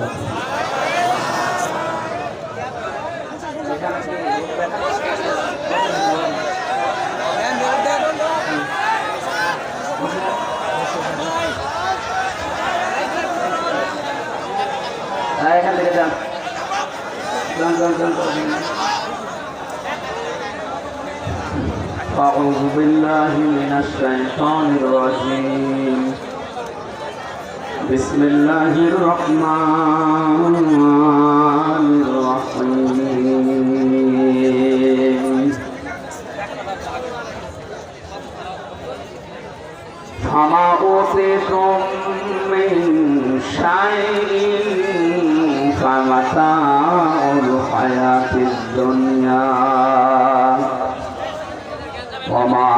হ্যাঁ এখান থেকে যান যান যান যান أعوذ بالله من الشيطان الرجيم بسم الله الرحمن الرحيم فما أوتيتم من شيء فمتاع الحياة الدنيا وما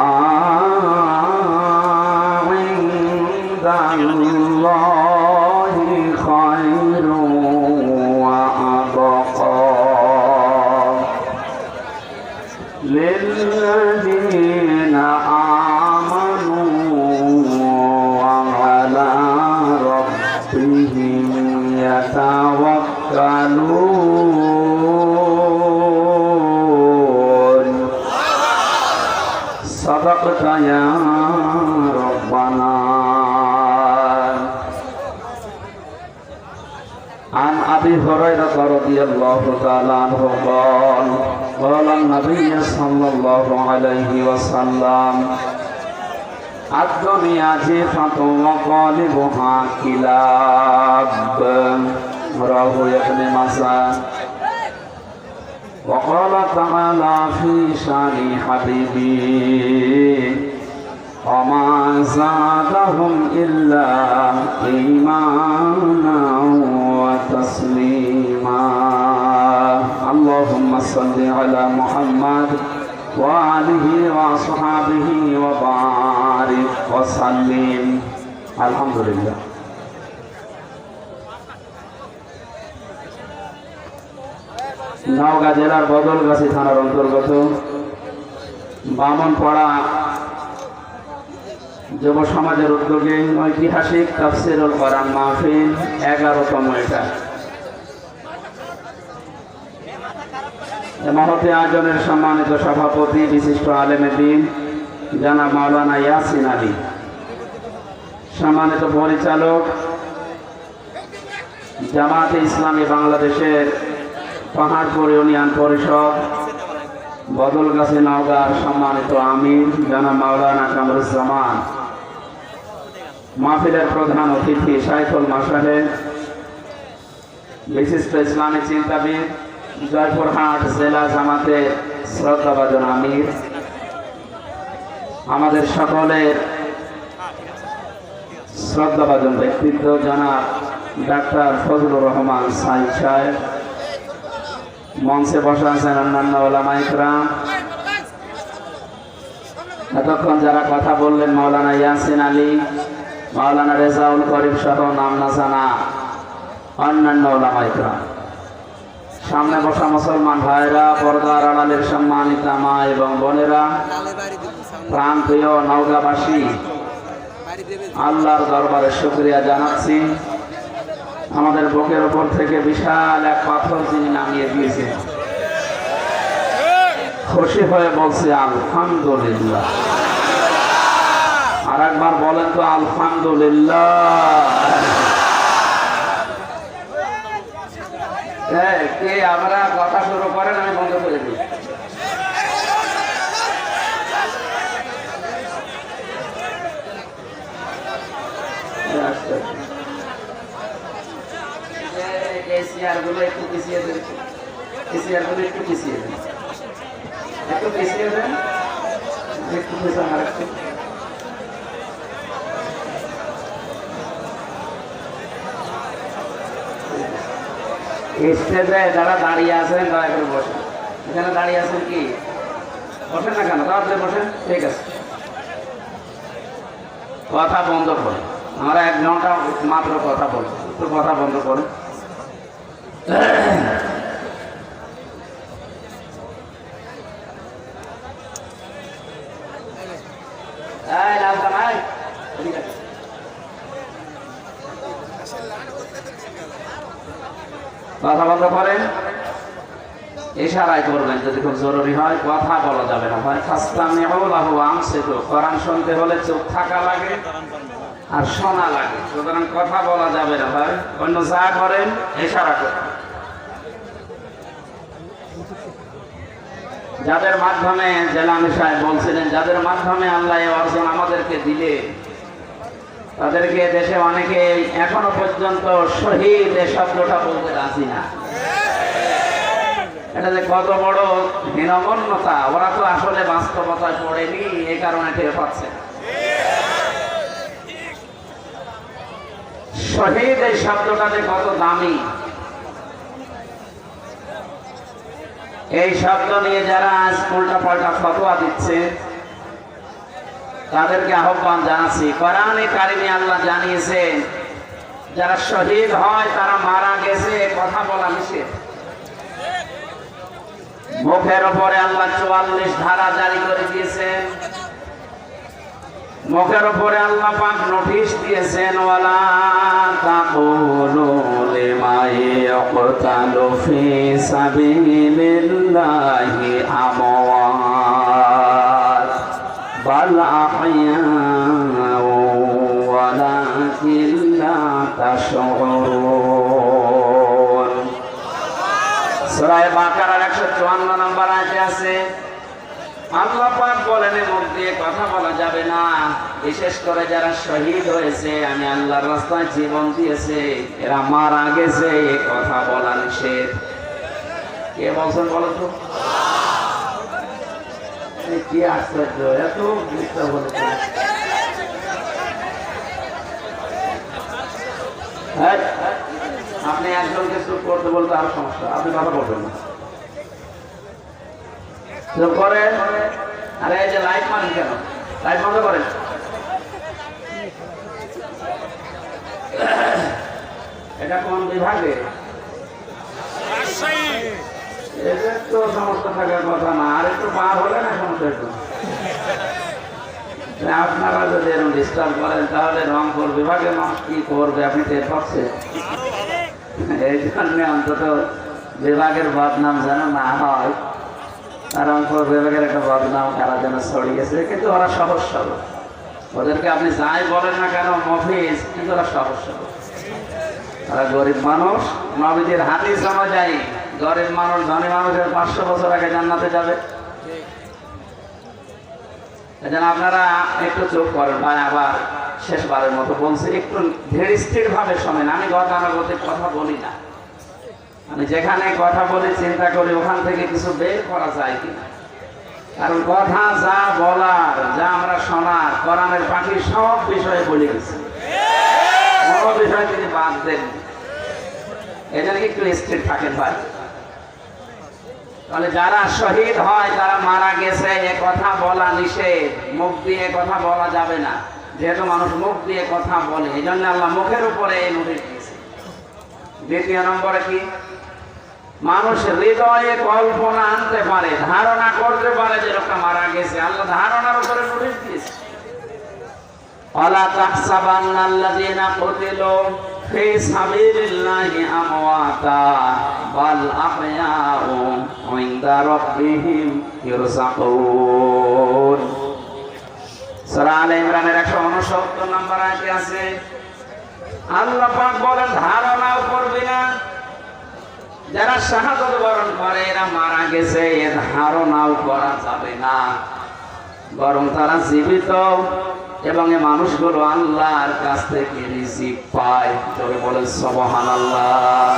الله تعالى عنه قال قال النبي صلى الله عليه وسلم الدنيا جيفة وقالبها كلاب رواه ابن مسعود وقال تعالى في شان حبيبي وما زادهم إلا إيمانا وتسليما اللهم صل على محمد وآله وصحابه وبارك وسلم الحمد لله নওগাঁ জেলার বদলগাছি থানার অন্তর্গত বামনপাড়া যুব সমাজের উদ্যোগে ঐতিহাসিক তাফসিরুল কোরআন মাহফিল এগারোতম এটা মহতে আয়োজনের সম্মানিত সভাপতি, বিশিষ্ট আলেমে দিন জানা মাওলানা ইয়াসিন আলী। সম্মানিত পরিচালক, জামাতে ইসলামী বাংলাদেশের পাহাড়পুর ইউনিয়ন পরিষদ, বদলগাছি নওগাঁর সম্মানিত আমির জানা মাওলানা কামরুজ্জামান। মাহফিলের প্রধান অতিথি সাইফুল মাসাহেদ বিশিষ্ট ইসলামী চিন্তাবিদ জয়পুরহাট জেলা জামাতের শ্রদ্ধাভাজন আমির। আমাদের সকলের শ্রদ্ধাভাজন ব্যক্তিত্ব জানা ডাক্তার ফজলুর রহমান সাইদ সাহেব। মঞ্চে বসা আছেন অন্যান্য ওলামা ইকরাম এতক্ষণ যারা কথা বললেন মাওলানা ইয়াসিন আলী মাওলানা রেজাউল করিম সহ নাম না জানা অন্যান্য ওলামা ইকরাম সামনে বসা মুসলমান ভাইরা, পর্দার আড়ালের সম্মানিত মা এবং বোনেরা, প্রাণ প্রিয় নওগাঁবাসী, আল্লাহর দরবারে শুক্রিয়া জানাচ্ছি। আমাদের বুকের উপর থেকে বিশাল এক পাথর তিনি নামিয়ে দিয়েছেন খুশি হয়ে বলছে, আলহামদুলিল্লাহ। আর একবার বলেন তো, আলহামদুলিল্লাহ। এই, কে আমরা কথা শুরু করেন আমি বন্ধ করে দিই। চেয়ারগুলো একটু পিছিয়ে দেন। চেয়ারগুলো একটু পিছিয়ে দেন। একটু পিছিয়ে দেন। একটু পিছনে আর একটু স্টেজে যারা দাঁড়িয়ে আছেন দয়া করে বসেন। এখানে দাঁড়িয়ে আছেন কি? বসেন না কেন? তাড়াতাড়ি বসেন। ঠিক আছে। কথা বন্ধ করুন। আমরা এক ঘণ্টা মাত্র কথা বলব একটু কথা বন্ধ করুন এই লালকান, এই। এদিকে আয়। কথা বন্ধ করেন ইশারায় করবেন যদি খুব জরুরি হয়, কথা বলা যাবে না। আমসিকু কোরআন শুনতে হলে চুপ থাকা লাগে আর শোনা লাগে। সুতরাং কথা বলা যাবে না, ভাই। অন্য যা করেন, ইশারা করেন। যাদের মাধ্যমে জেলামি সাহেব বলছিলেন, যাদের মাধ্যমে আল্লাহ অর্জন আমাদেরকে দিলে, তাদেরকে দেশে অনেকে এখনও পর্যন্ত শহীদ এ শব্দটা বলতে রাজি না। এটা যে কত বড় হীনমন্যতা, ওরা তো আসলে বাস্তবতায় পড়েনি, এই কারণে টের পাচ্ছে। শহীদ এই শব্দটা যে কত দামি। এই শব্দ নিয়ে যারা আজ উল্টা পাল্টা ফতোয়া দিচ্ছে, তাদেরকে আহ্বান জানাচ্ছি। কোরআনে কারিমে আল্লাহ জানিয়েছেন, যারা শহীদ হয় তারা মারা গেছে এ কথা বলা নিষেধ মুখের উপরে আল্লাহ চুয়াল্লিশ ধারা জারি করে দিয়েছেন। মুখের উপরে আল্লাহ পাক নোটিশ দিয়েছেন, ওয়ালা তাকুলু ফি সূরা বাকারার 154 নম্বর আয়াতে আছে আল্লাহ বলেন মুখ দিয়ে কথা বলা যাবে না। বিশেষ করে যারা শহীদ হয়েছে আমি আল্লাহর রাস্তায় জীবন দিয়েছে এরা মারা গেছে এ কথা বলা নিষেধ। কে বলছেন বলো তো? কি আশ্চর্য এত মিথ্যা বলেছে হ্যাঁ, আপনি একজনকে করতে বলতে আর সমস্যা, আপনি কথা বলবেন না। করেন আরে এই যে লাইট কেন? লাইট বন্ধ এটা কোন বিভাগে? তো সমস্যা থাকার কথা না, আর একটু পার হলে না সমস্যা একটু। আপনারা যদি এরকম ডিস্টার্ব করেন, তাহলে রংপুর বিভাগের মানুষ কি করবে আপনি টের পাচ্ছেন? এই জন্য অন্তত বিভাগের বদনাম যেন না হয়। রংপুর বিভাগের একটা বদনাম কারা যেন ছড়িয়েছে কিন্তু ওরা সহজ সরল। ওদেরকে আপনি যাই বলেন না কেন, মফিজ, কিন্তু ওরা সহজ সরল। ওরা গরিব মানুষ নবীদের হাদিস অনুযায়ী গরিব মানুষ, ধনী মানুষের পাঁচশো বছর আগে জান্নাতে যাবে। আপনারা একটু চোখ করেন, ভাই, আবার শেষবারের মতো বলছি, একটু ধীরে স্থির ভাবে শোনেন, আমি গতানুগতিক কথা বলি না। আমি যেখানে কথা বলে, চিন্তা করি, ওখান থেকে কিছু বের করা যায় কিনা। কারণ কথা যা বলার, যা আমরা শোনার, কোরআনের পাখি সব বিষয়ে বলে গেছি। কোনো বিষয় তিনি বাদ দেন এই জন্য একটু স্থির থাকেন ভাই। তাহলে যারা শহীদ হয়, তারা মারা গেছে, এ কথা বলা নিষেধ, মুখ দিয়ে কথা বলা যাবে না। যেহেতু মানুষ মুখ দিয়ে কথা বলে এই জন্য আল্লাহ মুখের উপরে এই নোটিশ দিয়েছে। দ্বিতীয় নম্বরে কি? মানুষ হৃদয়ে কল্পনা আনতে পারে, ধারণা করতে পারে যে লোকটা মারা গেছে। আল্লাহ ধারণার উপরে নোটিশ দিয়েছে। ইরযাকুন সূরা আলে ইমরানের 169 নম্বর আয়াতে আছে আল্লাহ পাক বলেন ধারণাও করবি না যারা শাহাদত বরণ করে এরা মারা গেছে এ ধারণাও করা যাবে না। বরং তারা জীবিত এবং এই মানুষগুলো আল্লাহর কাছ থেকে রিজিক পায়। তবে বলেন সবহান আল্লাহ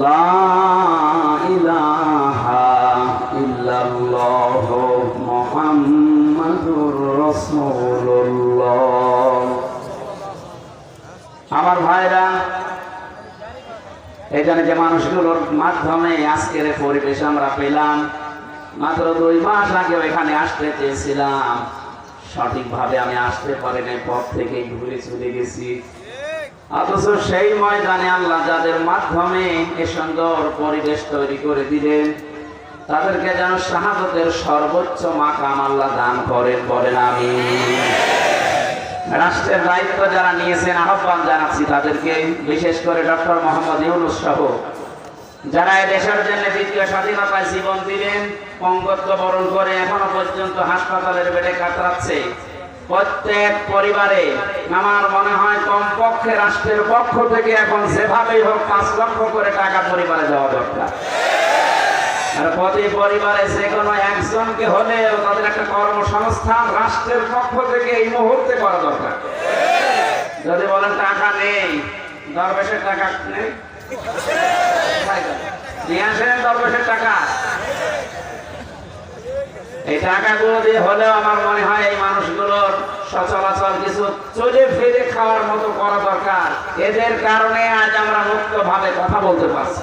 লা ইলাহা ইল্লাল্লাহ মুহাম্মাদুর আমার ভাইরা এখানে যে মানুষগুলোর মাধ্যমে আজকের পরিবেশ আমরা পেলাম, মাত্র দুই মাস আগে এখানে আসতে চেয়েছিলাম। সঠিকভাবে আমি আসতে পারি নাই পথ থেকে ঘুরে চলে গেছি। অথচ সেই ময়দানে আল্লাহ যাদের মাধ্যমে এ সুন্দর পরিবেশ তৈরি করে দিলেন, তাদেরকে যেন শাহাদতের সর্বোচ্চ মাকাম আল্লাহ দান করেন, বলেন আমি রাষ্ট্রের দায়িত্ব যারা নিয়েছেন, আহ্বান জানাচ্ছি তাদেরকে, বিশেষ করে ডক্টর মোহাম্মদ ইউনুস সহ। যারা এই দেশের জন্য দ্বিতীয় স্বাধীনতায় জীবন দিলেন পঙ্গত্ব বরণ করে এখনও পর্যন্ত হাসপাতালের বেডে কাতরাচ্ছে। প্রত্যেক পরিবারে আমার মনে হয় কমপক্ষে রাষ্ট্রের পক্ষ থেকে এখন যেভাবেই হোক পাঁচ লক্ষ করে টাকা পরিবারে দেওয়া দরকার। আর প্রতি পরিবারে যে কোনো একজনকে হলেও তাদের একটা কর্মসংস্থান রাষ্ট্রের পক্ষ থেকে এই মুহূর্তে করা দরকার। যদি বলেন টাকা নেই, দরবেশের টাকা নেই? নিয়ে আসেন দরবেশের টাকা। এই টাকাগুলো দিয়ে হলেও আমার মনে হয় এই মানুষগুলোর সচলাচল কিছু চলে ফিরে খাওয়ার মতো করা দরকার। এদের কারণে আজ আমরা মুক্ত ভাবে কথা বলতে পারছি।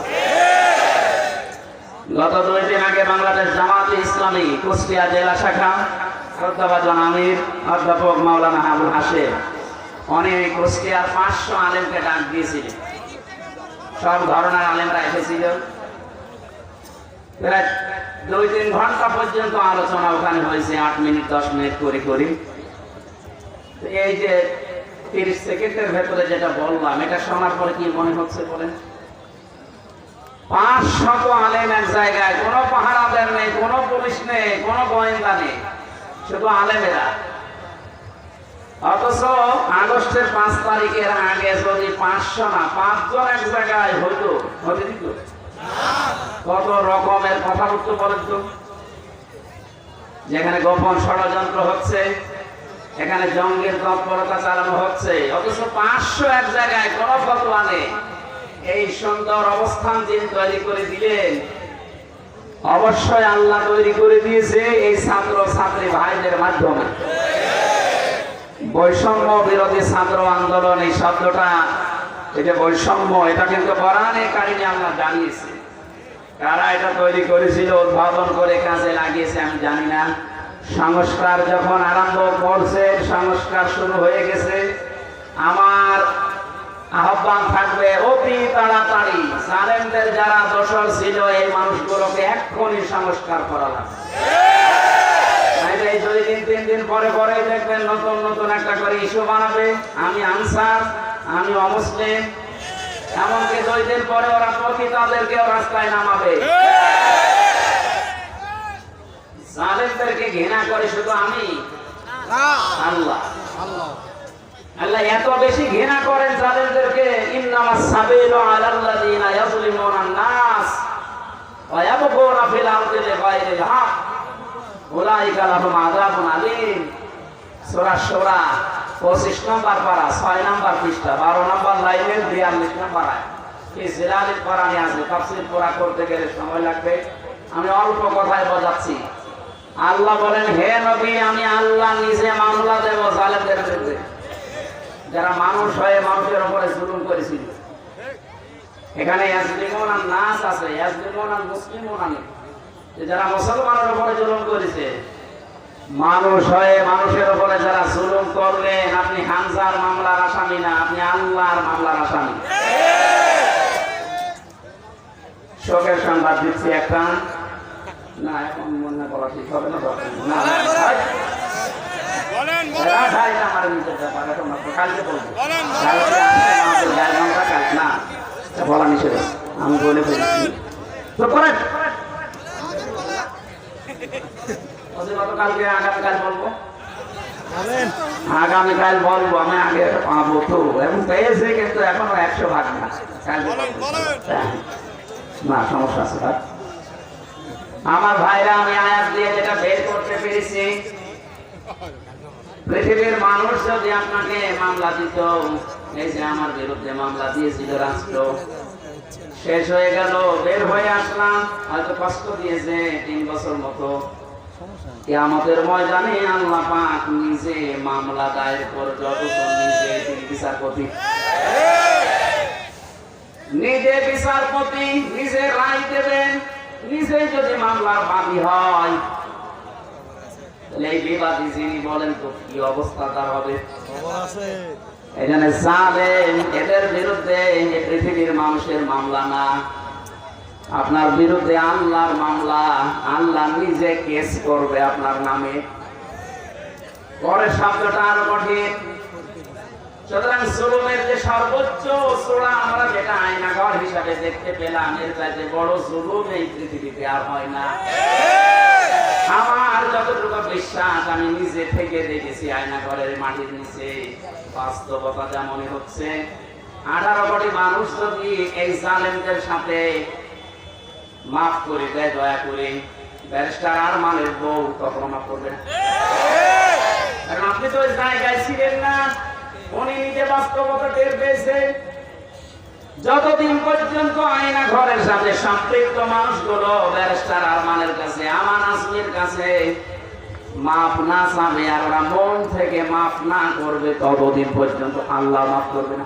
গত দুই দিন আগে বাংলাদেশ জামাতে ইসলামী কুষ্টিয়া জেলা শাখা শ্রদ্ধাভাজন আমির, অধ্যাপক মাওলানা আবুল হাসেম অনেক কুষ্টিয়ার পাঁচশো আলেমকে ডাক দিয়েছিলেন। সব ধরনের আলেমরা এসেছিল। দুই তিন ঘণ্টা পর্যন্ত আলোচনা ওখানে হয়েছে, আট মিনিট, দশ মিনিট করি এই যে তিরিশ সেকেন্ডের ভেতরে যেটা বললাম, এটা শোনার পরে কি মনে হচ্ছে বলেন? পাঁচ শত আলেম এক জায়গায় কোনো পাহারাদের নেই, কোনো পুলিশ নেই, কোনো গোয়েন্দা নেই, শুধু আলেমেরা। অথচ আগস্টের পাঁচ তারিখের আগে যদি পাঁচশো না, পাঁচজন এক জায়গায় হইতো হতে দিত কত রকমের কথা উঠতে বলেন যেখানে গোপন ষড়যন্ত্র হচ্ছে, এখানে জঙ্গের তৎপরতা চালানো হচ্ছে। অথচ পাঁচশো এক জায়গায় কোনো ফতোয়া এই সুন্দর অবস্থান যিনি তৈরি করে দিলেন, অবশ্যই আল্লাহ তৈরি করে দিয়েছে এই ছাত্র ছাত্রী ভাইদের মাধ্যমে। বৈষম্য বিরোধী ছাত্র আন্দোলন এই শব্দটা, এটা বৈষম্য, এটা কিন্তু কোরআনে কাহিনী আল্লাহ জানিয়েছে। কারা এটা তৈরি করেছিল, উদ্ভাবন করে কাজে লাগিয়েছে আমি জানি না। সংস্কার যখন আরম্ভ করছে, সংস্কার শুরু হয়ে গেছে। আমার আহ্বান থাকবে, অতি তাড়াতাড়ি সালেমদের যারা দোষর ছিল, এই মানুষগুলোকে এক্ষুনি সংস্কার করা লাগবে। দুই দিন, তিন দিন পরে পরে দেখবেন নতুন নতুন একটা করে ইস্যু বানাবে। আমি আনসার, আমি অমুসলিম এমনকি দুই দিন পরে ওরা পতিতাদেরকেও রাস্তায় নামাবে। জালেমদেরকে ঘৃণা করে শুধু আমি? আল্লাহ। আল্লাহ, এত বেশি ঘৃণা করেন জালেমদেরকে ইন্নামাস সাবিলু আলাল্লাযিনা ইয়াজলিমুনা নাস ওয়া ইয়াবগুনা ফিল আরদি বিগাইরিল হক। উলাইকা লাহুম আযাবুন আলীম। সূরা সূরা 25 নম্বর পারা 6 নম্বর পৃষ্ঠা 12 নম্বর লাইনের 42 নম্বর আয়াত এই জিলালিল কোরআনে আছে তাফসীর পুরা করতে গেলে সময় লাগবে। আমি অল্প কথায় বোঝাচ্ছি। আল্লাহ বলেন, হে নবী, আমি আল্লাহ নিজে মামলা দেব জালেমদের বিরুদ্ধে। যারা মানুষ হয়ে মানুষের উপরে জুলুম করেছিল। এখানে ইয়াসলিমুন আর নাস আছে ইয়াসলিমুন যারা মুসলমানের উপরে জুলুম করেছে মানুষ হয়ে মানুষের উপরে যারা জুলুম করলেন আপনি হামজার মামলার আসামি না আপনি আল্লাহর মামলার আসামি। শোকের সংবাদ দিচ্ছি একটা। না এখন মনে করা ঠিক হবে না। আমি বলে ফেলেছি। তো করেন। অধিকত কালকে আগামীকাল বলব? আগামীকাল বলব আমি আগে পাবো তো। এবং পেয়েছে কিন্তু এখনও একশো ভাগ না। হ্যাঁ। না সমস্যা আছে আমার ভাইরা আমি আয়াত দিয়ে যেটা বের করতে পেরেছি পৃথিবীর মানুষ যদি আপনাকে মামলা দিত এই যে আমার বিরুদ্ধে মামলা দিয়েছিল রাষ্ট্র শেষ হয়ে গেল বের হয়ে আসলাম হয়তো কষ্ট দিয়েছে তিন বছর মতো। কিয়ামতের ময়দানে আল্লাহ পাক নিজে মামলা দায়ের করবে অথচ নিজে তিনি বিচারপতি নিজে বিচারপতি নিজে রায় দেবেন নিজে যদি মামলার বাদী হয় তাহলে এই বিবাদী যিনি বলেন তো কি অবস্থা তার হবে? এখানে জালেম এদের বিরুদ্ধে পৃথিবীর মানুষের মামলা না আপনার বিরুদ্ধে আল্লাহর মামলা, আল্লাহ নিজে কেস করবে আপনার নামে। পরের শব্দটা আরও কঠিন। সুতরাং জুলুমের যে সর্বোচ্চ আমরা যেটা হিসাবে দেখতে পেলাম, এর বড় জুলুম এই পৃথিবীতে আর হয় না। আমার যতটুকু বিশ্বাস, আমি নিজে থেকে দেখেছি মাটির নিচে। বাস্তবতা যেমনই হচ্ছে, আঠারো কোটি মানুষ যদি এই জালেমদের সাথে মাফ করে দেয়, দয়া করে। ব্যারিস্টার আর মানের বউ কখনো মাফ করবেন। কারণ আপনি তো জায়গায় ছিলেন না। উনি নিজে বাস্তবতা টের পেয়েছেন যতদিন পর্যন্ত আয়না ঘরের সাথে সম্পৃক্ত মানুষগুলো ব্যারিস্টার আরমানের কাছে আমান আসমির কাছে মাফ না চাবে আর ওরা মন থেকে মাফ না করবে, ততদিন পর্যন্ত আল্লাহ মাফ করবে না।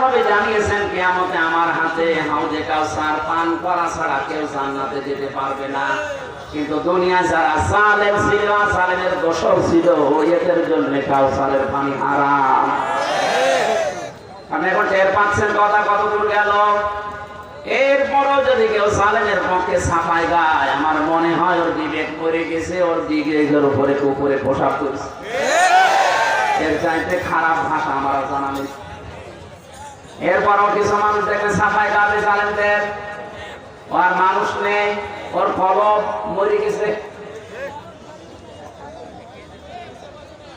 নবী জানিয়েছেন কিয়ামতে আমার হাতে হাউজে কাউসার পান করা ছাড়া কেউ জান্নাতে যেতে পারবে না। কিন্তু দুনিয়া যারা সালেম ছিল, সালেমের দোষর ছিল এদের জন্য কাউসারের পানি হারাম। আপনি এখন টের পাচ্ছেন কথা গেল? এরপরও যদি কেউ সালেমের পক্ষে ছাপাই গায়, আমার মনে হয় ওর বিবেক মরে গেছে, ওর দিকে উপরে কুকুরে পোশাক করছে। এর চাইতে খারাপ ভাষা আমার জানা নেই। এরপরও কিছু মানুষ দেখবে সাফাই গাবে জালেমদের। ও আর মানুষ নেই, ওর কলব মরে গেছে।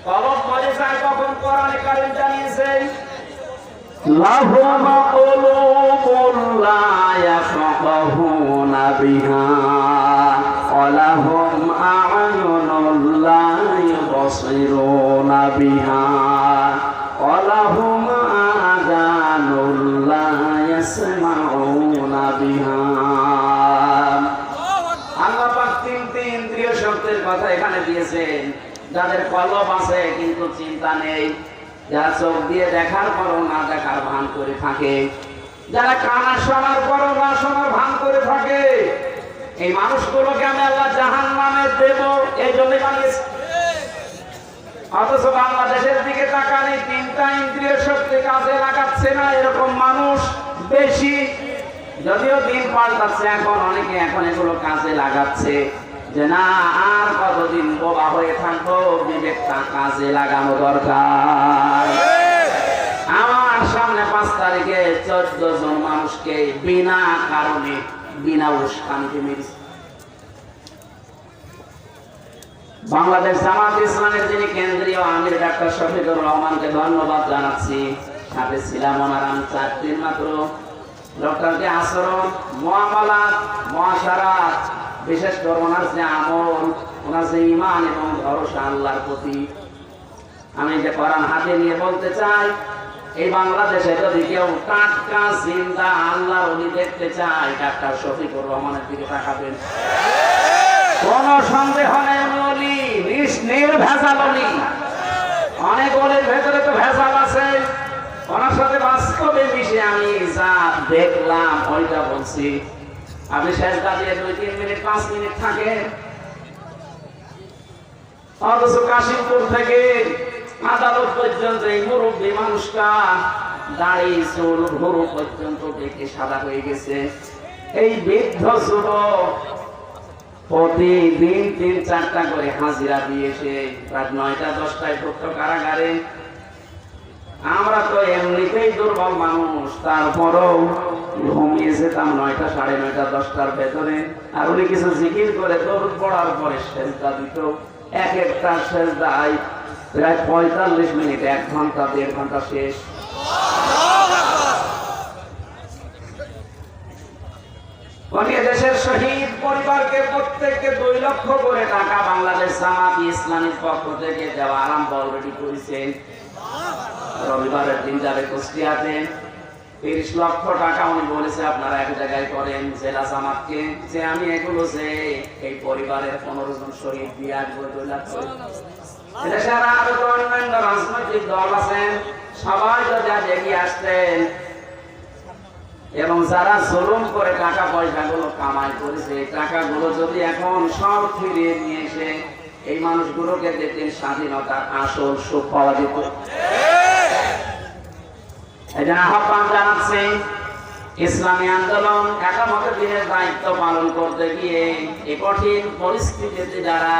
কখন বিহা যাদের কলব আছে, কিন্তু চিন্তা নেই। যারা চোখ দিয়ে দেখার পরও না দেখার ভান করে থাকে। যারা কানা শোনার পরও না শোনার ভান করে থাকে। এই মানুষগুলোকে আমি আল্লাহ জাহান নামে দেব। এই জন্য বানিয়েছি অথচ বাংলাদেশের দিকে তিনটা ইন্দ্রিয় শক্তি কাজে লাগাচ্ছে না, এরকম মানুষ বেশি। যদিও দিন পাল্টাচ্ছে, এখন অনেকে এখন এগুলো কাজে লাগাচ্ছে যে না, আর কতদিন বোবা হয়ে থাকব কাজে লাগানো দরকার। আমার সামনে পাঁচ তারিখে চোদ্দ জন মানুষকে বিনা কারণে, বিনা উস্কানিতে মেরেছে। বাংলাদেশ জামাত ইসলামের যিনি কেন্দ্রীয় আমির ডাক্তার শফিকুর রহমানকে ধন্যবাদ জানাচ্ছি। সাথে ছিলাম ওনার আমি চার দিন মাত্র। ডক্টরকে আচরণ, মহামালাত, মহাসারাত, বিশেষ করে ওনার যে আমল, ওনার যে ইমান এবং ভরসা আল্লাহর প্রতি। আমি যে কোরআন হাতে নিয়ে বলতে চাই, এই বাংলাদেশে যদি কেউ টাটকা জিন্দা আল্লাহ উনি দেখতে চায়, ডাক্তার শফিকুর রহমানের দিকে তাকাবেন। কোন সন্দেহ নেই উনি অলি নির ভেজাল অলি অনেক অলির ভেতরে তো ভেজাল আছে। ওনার সাথে বাস্তবে মিশে আমি যা দেখলাম, ওইটা বলছি। আপনি শেষ দাঁড়িয়ে দুই, তিন মিনিট, পাঁচ মিনিট থাকেন। অথচ কাশিমপুর থেকে আদালত পর্যন্ত এই মুরব্বী মানুষটা দাড়ি, চুল ভুরু পর্যন্ত দেখে সাদা হয়ে গেছে। এই বৃদ্ধ যুবক প্রতিদিন তিন চারটা করে হাজিরা রাত নয়টা, দশটায় কারাগারে। আমরা তো এমনিতেই দুর্বল মানুষ, তারপরও ঘুমিয়ে যেতাম নয়টা, সাড়ে নয়টা, দশটার ভেতরে। আর উনি কিছু জিকির করে দৌড় পড়ার পরে সেজদা দিত। এক একটা সেজদায় প্রায় পঁয়তাল্লিশ মিনিট, এক ঘণ্টা, দেড় ঘণ্টা শেষ। দেশের শহীদ পরিবারকে প্রত্যেককে দুই লক্ষ করে টাকা বাংলাদেশ জামাত ইসলামীর পক্ষ থেকে দেওয়া আরম্ভ অলরেডি করেছেন। রবিবারের দিন যাবে কুষ্টিয়াতে। তিরিশ লক্ষ টাকা উনি বলেছে, আপনারা এক জায়গায় করেন জেলা জামাতকে। যে আমি এগুলো যে এই পরিবারের পনেরো জন শহীদ দিয়ে আসব দুই লাখ করে। দেশের আরও তো অন্যান্য রাজনৈতিক দল আছেন। সবাই যদি আজ এগিয়ে আসতেন এবং যারা জুলুম করে টাকা পয়সা গুলো কামাই করেছে, এই টাকাগুলো যদি এখন সব ফিরিয়ে নিয়ে এসে এই মানুষগুলোকে দেখতেন স্বাধীনতার আসল সুখ পাওয়া যেত আহ্বান জানাচ্ছি, ইসলামী আন্দোলন একামত দিনের দায়িত্ব পালন করতে গিয়ে এ কঠিন পরিস্থিতিতে যারা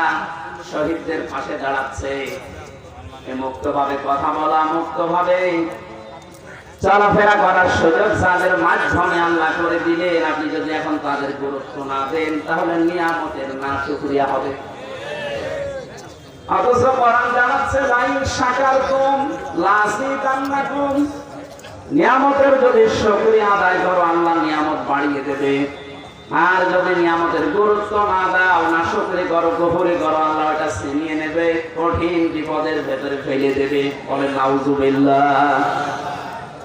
শহীদদের পাশে দাঁড়াচ্ছে মুক্তভাবে কথা বলা মুক্তভাবে চলাফেরা করার সুযোগ যাদের মাধ্যমে আল্লাহ করে দিলেন, আপনি যদি এখন তাদের গুরুত্ব না দেন, তাহলে নিয়ামতের না শুক্রিয়া হবে। অথচ জানাচ্ছে, লাইন সাকার কম লাসি কান্না কম। নিয়ামতের যদি আদায় করো, আল্লাহ নিয়ামত বাড়িয়ে দেবে। আর যদি নিয়ামতের গুরুত্ব না দাও, না শুক্রি করো গভরে করো, আল্লাহ এটা ছিনিয়ে নেবে, কঠিন বিপদের ভেতরে ফেলে দেবে। বলে নাউজুবিল্লাহ।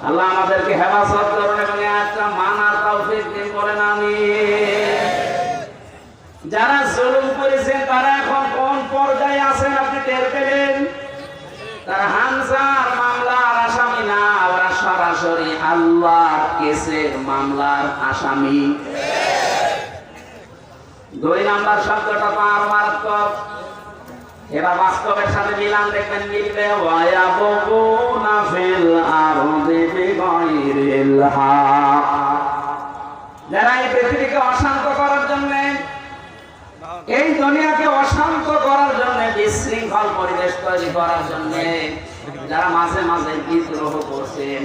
আল্লাহ আমাদেরকে হেফাজত করুন এবং একটা মানার তৌফিক দিন বলেন আমি যারা জুলুম করেছেন তারা এখন কোন পর্যায়ে আছেন আপনি টের পেলেন? তারা হামজার মামলার আসামি না, ওরা সরাসরি আল্লাহর কেসের মামলার আসামি। দুই নাম্বার শব্দটা আরও মারাত্মক। এবার বাস্তবের সাথে মিলান দেখবেন, মিলবে ওয়ায়াবুনা ফিল আরদি বিগাইরিল যারা এই পৃথিবীকে অশান্ত করার জন্য, এই দুনিয়াকে অশান্ত করার জন্য, বিশৃঙ্খল পরিবেশ তৈরি করার জন্য যারা মাঝে মাঝে বিদ্রোহ করছেন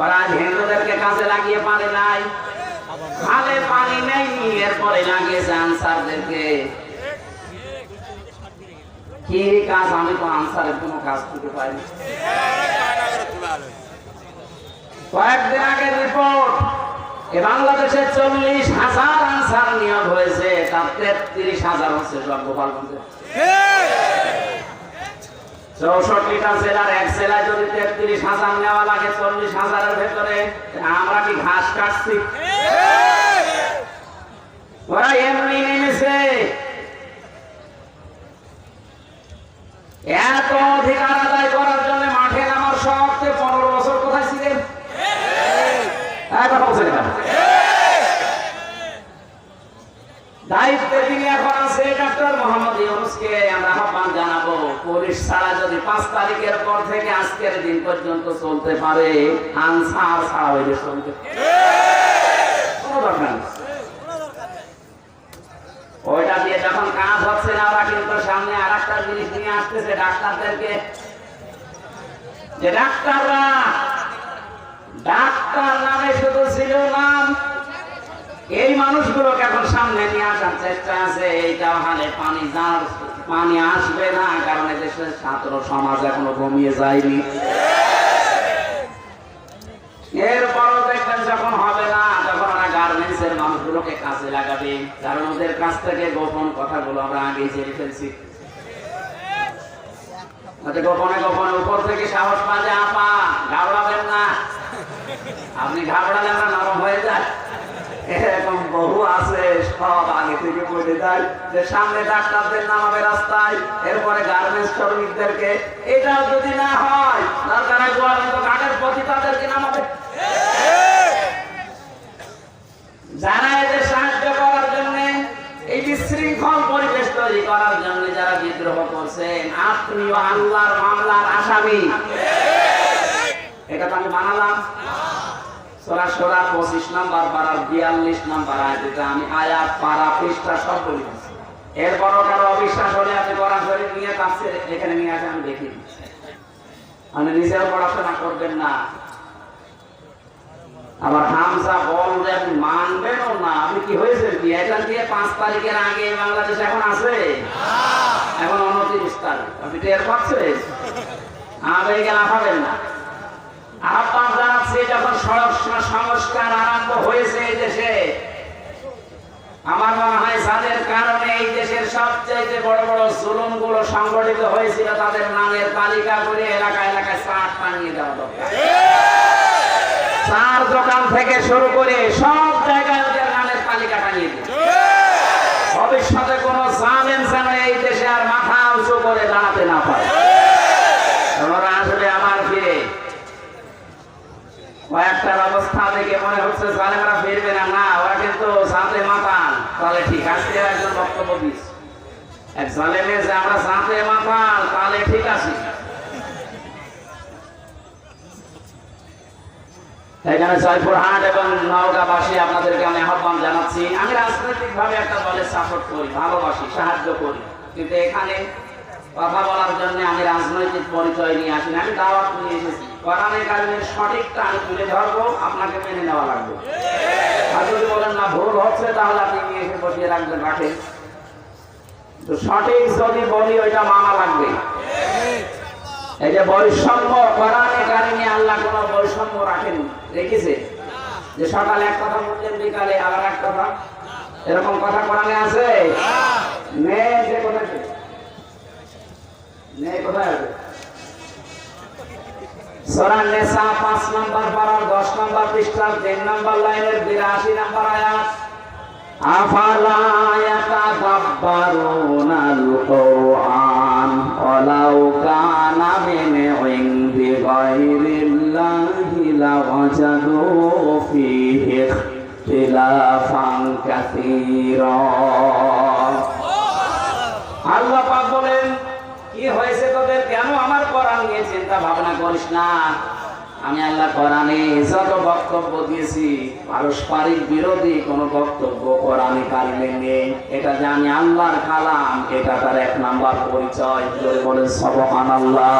ওরা হিন্দুদেরকে কাজে লাগিয়ে পারে নাই, খালে পানি নেই, এরপরে লাগিয়েছে আনসারদেরকে। কি কাজ আমি তো আনসারের কোনো কাজ খুঁজে পাইনি কয়েকদিন আগে রিপোর্ট এ বাংলাদেশে চল্লিশ হাজার আনসার নিয়োগ হয়েছে, তার তেত্রিশ হাজার হচ্ছে গোপালগঞ্জে চৌষট্টিটা জেলার এক জেলায় যদি তেত্রিশ হাজার নেওয়া লাগে, চল্লিশ হাজারের ভেতরে আমরা কি ঘাস কাটছি? ওরা এমনি নেমেছে। এত অধিকার আদায় করার জন্য মাঠে নামার শখতে পনেরো বছর কোথায় ছিলেন? হ্যাঁ? দায়িত্বে তিনি এখন আছে ডাক্তার মোহাম্মদ ইউনুসকে আমরা আহ্বান জানাব। পুলিশ ছাড়া যদি পাঁচ তারিখের পর থেকে আজকের দিন পর্যন্ত চলতে পারে আনসার ছাড়া হইলে চলতে কোনো দরকার ওইটা দিয়ে যখন কাজ হচ্ছে না ওরা কিন্তু সামনে আর একটা জিনিস নিয়ে আসতেছে ডাক্তারদেরকে যে ডাক্তাররা, ডাক্তার নামে শুধু ছিল নাম এই মানুষগুলোকে এখন সামনে নিয়ে আসার চেষ্টা আছে। এইটা হালে পানি যার, পানি আসবে না, কারণ দেশের ছাত্র সমাজ এখনও ঘুমিয়ে যায়নি। এরপরও দেখবেন যখন হবে না তখন ওরা গার্মেন্টস এর মানুষগুলোকে কাজে লাগাবে, কারণ ওদের কাছ থেকে গোপন কথাগুলো আমরা আগে জেনে ফেলছি। ওদের গোপনে গোপনে উপর থেকে সাহস পান আপা, ঘাবড়াবেন না। আপনি ঘাবড়ালে না নরম হয়ে যায় এরকম বহু আছে, সব আগে থেকে বলে যায় যে, সামনে ডাক্তারদের নামাবে রাস্তায়, এরপরে গার্মেন্টস শ্রমিকদেরকে। এটাও যদি না হয় দরকার গোয়ালন্দ ঘাটের প্রতি তাদেরকে নামাবে। যারা এদের বিশৃঙ্খল পরিবেশ তৈরি করার জন্য যারা বিদ্রোহ করছেন আপনিও আল্লাহর মামলার আসামি। এটা তো আমি বানালাম। আমি নিয়ে এখানে নিয়ে আসে আমি দিচ্ছি। আপনি নিজেও পড়াশোনা করবেন না। আবার হামসা বলবেন মানবেন না। আপনি কি হয়েছে কি? এখান দিয়ে পাঁচ তারিখের আগে বাংলাদেশ এখন আছে? এখন উনত্রিশ তারিখ। আপনি টের পাচ্ছেন? আবেগে লাফাবেন না। আহ্বান জানাচ্ছি যখন সংস্কার আরম্ভ হয়েছে এই দেশে আমার মনে হয় যাদের কারণে এই দেশের সবচেয়ে বড় বড় জুলুমগুলো সংগঠিত হয়েছিল তাদের নামের তালিকা করে এলাকা এলাকায় চাট টানিয়ে দেওয়া দরকার। চার দোকান থেকে শুরু করে সব জায়গায় ওদের নামের তালিকা টানিয়ে ভবিষ্যতে কোনো জালেম যেন এই দেশে আর মাথা উঁচু করে দাঁড়াতে না পারে। কয়েকটার অবস্থা দেখে মনে হচ্ছে ফিরবে না। না, ওরা কিন্তু মাতান তাহলে ঠিক আজকে একজন বক্তব্য দিস। এক আমরা সাথে মাতান তাহলে ঠিক আছে। এখানে জয়পুরহাট এবং নওগাঁবাসী আপনাদেরকে আমি আহ্বান জানাচ্ছি। আমি রাজনৈতিক ভাবে একটা দলের সাপোর্ট করি, ভালোবাসি, সাহায্য করি। কিন্তু এখানে কথা বলার জন্য আমি রাজনৈতিক পরিচয় নিয়ে আসিনি, আমি দাওয়াত নিয়ে এসেছি। কোরআনের কারণে সঠিকটা আমি তুলে ধরবো, আপনাকে মেনে নেওয়া লাগবে। আর যদি বলেন না ভুল হচ্ছে, তাহলে আপনি নিয়ে এসে বসিয়ে রাখবেন, রাখেন। তো সঠিক যদি বলি, ওইটা মানা লাগবে। এই যে বৈষম্য, কোরআনে কারিমে আল্লাহ কোনো বৈষম্য রাখেন রেখেছে যে সকালে এক কথা বললেন, বিকালে আবার এক কথা। এরকম কথা কোরআনে আছে? নেই যে 5 নম্বর পারার 10 নম্বর পৃষ্ঠার 3 নম্বর লাইনের 82 নম্বর আয়াত, আফালা ইয়াতাদাব্বারুনাল কুরআন كان কানা عند غير الله لوجدوا فيه اختلافا كثيرا. আল্লাহ পাক বলেন, কি হয়েছে তোদের? কেন আমার কোরআন নিয়ে চিন্তা ভাবনা করিস না? আমি আল্লাহ কোরআনে যত বক্তব্য দিয়েছি, পারস্পরিক বিরোধী কোনো বক্তব্য কোরআনে কারিমে নেই। এটা যে আমি আল্লাহর কালাম, এটা তার এক নাম্বার পরিচয়। বলে সবহান আল্লাহ